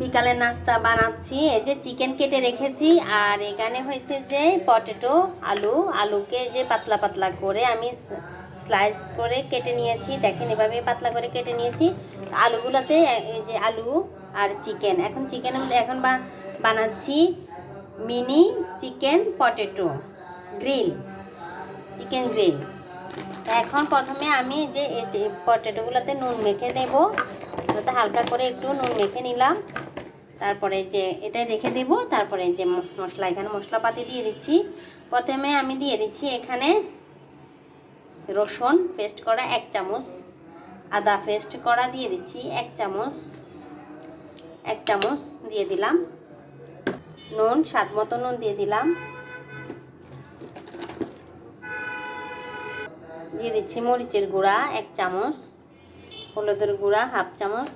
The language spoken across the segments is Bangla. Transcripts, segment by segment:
বিকালের নাস্তা বানাচ্ছি। এই যে চিকেন কেটে রেখেছি, আর এখানে হয়েছে যে পটেটো আলু। আলুকে যে পাতলা পাতলা করে আমি স্লাইস করে কেটে নিয়েছি। দেখেন এভাবে পাতলা করে কেটে নিয়েছি। আলুগুলোতে যে আলু আর চিকেন এখন চিকেন এখন বানাচ্ছি mini chicken potato grill chicken grill এখন প্রথমে আমি যে পটেটোগুলোতে নুন মেখে দেবো। হালকা করে একটু নুন মেখে নিলাম। তারপরে যে এটা রেখে দেব, তারপরে যে মশলা, এখানে মশলাপাতি দিয়ে দিচ্ছি। প্রথমে আমি দিয়ে দিচ্ছি এখানে রসুন পেস্ট করা এক চামচ, আদা পেস্ট করা দিয়ে দিচ্ছি এক চামচ এক চামচ দিয়ে দিলাম। নুন, স্বাদ মতো নুন দিয়ে দিলাম। দিয়ে দিচ্ছি মরিচের গুঁড়া এক চামচ, হলুদের গুঁড়া হাফ চামচ।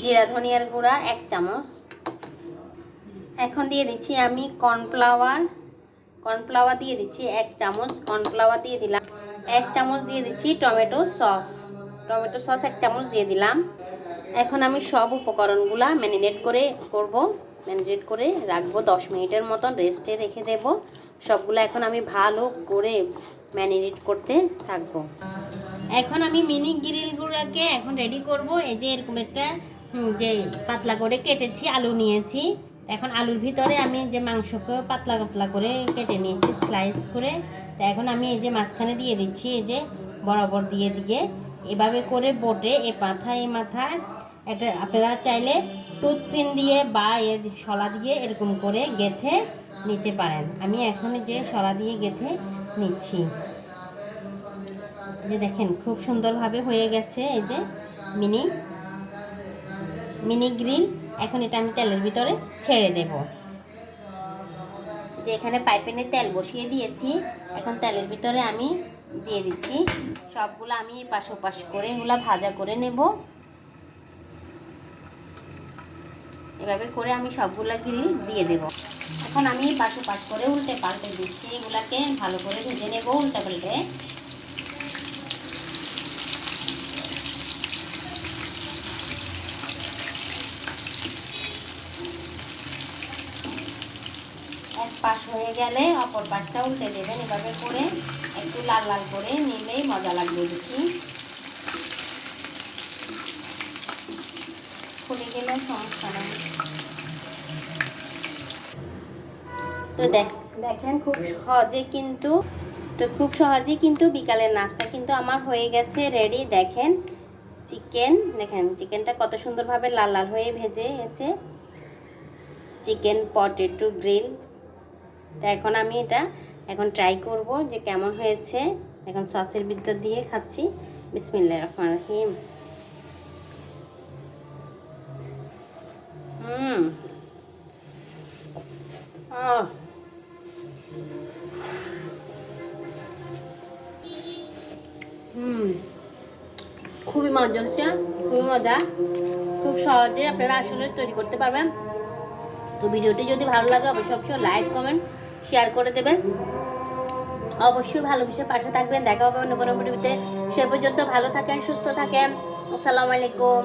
জিরা ধনিয়ার গুঁড়া, এক চামচ। এখন দিয়ে দিচ্ছি আমি কর্নফ্লাওয়ার। কর্নফ্লাওয়ার দিয়ে দিচ্ছি এক চামচ। কর্নফ্লাওয়ার দিয়ে দিলাম এক চামচ দিয়ে দিচ্ছি টমেটো সস। টমেটো সস এক চামচ দিয়ে দিলাম। এখন আমি সব উপকরণগুলা ম্যারিনেট করে করব। ম্যারিনেট করে রাখব দশ মিনিটের মতন রেস্টে রেখে দেব। সবগুলো এখন আমি ভালো করে ম্যারিনেট করতে থাকব। এখন আমি মিনি গ্রিলগুলোকে এখন রেডি করব। এই যে এরকম একটা যে পাতলা করে কেটেছি, আলু নিয়েছি। এখন আলুর ভিতরে আমি যে মাংসকে পাতলা পাতলা করে কেটে নিয়েছি স্লাইস করে। তা এখন আমি এই যে মাঝখানে দিয়ে দিচ্ছি, এই যে বরাবর দিয়ে দিয়ে। এভাবে করে বোটে, এ মাথা এ মাথায়। একটা আপনারা চাইলে টুথপিন দিয়ে বা এ শলা দিয়ে এরকম করে গেথে নিতে পারেন। আমি এখন যে শলা দিয়ে গেথে নিচ্ছি। যে দেখেন, খুব সুন্দরভাবে হয়ে গেছে, এই যে মিনি মিনি গ্রিল। এখন এটা আমি তেলের ভিতরে ছেড়ে দেব। যে এখানে পাইপেনে তেল বসিয়ে দিয়েছি, এখন তেলের ভিতরে আমি দিয়ে দিচ্ছি। সবগুলো আমি পাশ ওপাশ করে এগুলো ভাজা করে নেব। এভাবে করে আমি সবগুলো গ্রিল দিয়ে দেব। এখন আমি পাশ ওপাশ করে উল্টে পাল্টে দিচ্ছি, এগুলাকে ভালো করে ভেজে নেব উল্টে পাল্টে এক পাশ হয়ে গেলে অপর পাশটা উল্টে দেবেন এভাবে করে। একটু লাল লাল করে নিলেই মজা লাগবে বেশি। ফুলে গেলে সমস্যা নেই। তো দেখ, দেখেন খুব সহজে কিন্তু, তো খুব সহজেই কিন্তু বিকালের নাস্তা কিন্তু আমার হয়ে গেছে রেডি দেখেন চিকেন দেখেন চিকেনটা কত সুন্দরভাবে লাল লাল হয়ে ভেজে গেছে। চিকেন পটেটো গ্রিল তো এখন আমি এটা এখন ট্রাই করব যে কেমন হয়েছে। এখন সসের ভিতর দিয়ে খাচ্ছি। বিসমিল্লাহ রহমান রহিম। হুম। হুম। খুবই মজা হচ্ছে, খুবই মজা। খুব সহজে আপনারা আসলে তৈরি করতে পারবেন। তো ভিডিওটি যদি ভালো লাগে, অবশ্যই অবশ্যই লাইক কমেন্ট শেয়ার করে দেবেন। অবশ্যই ভালোবেসে পাশে থাকবেন। দেখা হবে অন্য কোনো ভিডিওতে সে পর্যন্ত ভালো থাকেন, সুস্থ থাকেন। আসসালামু আলাইকুম।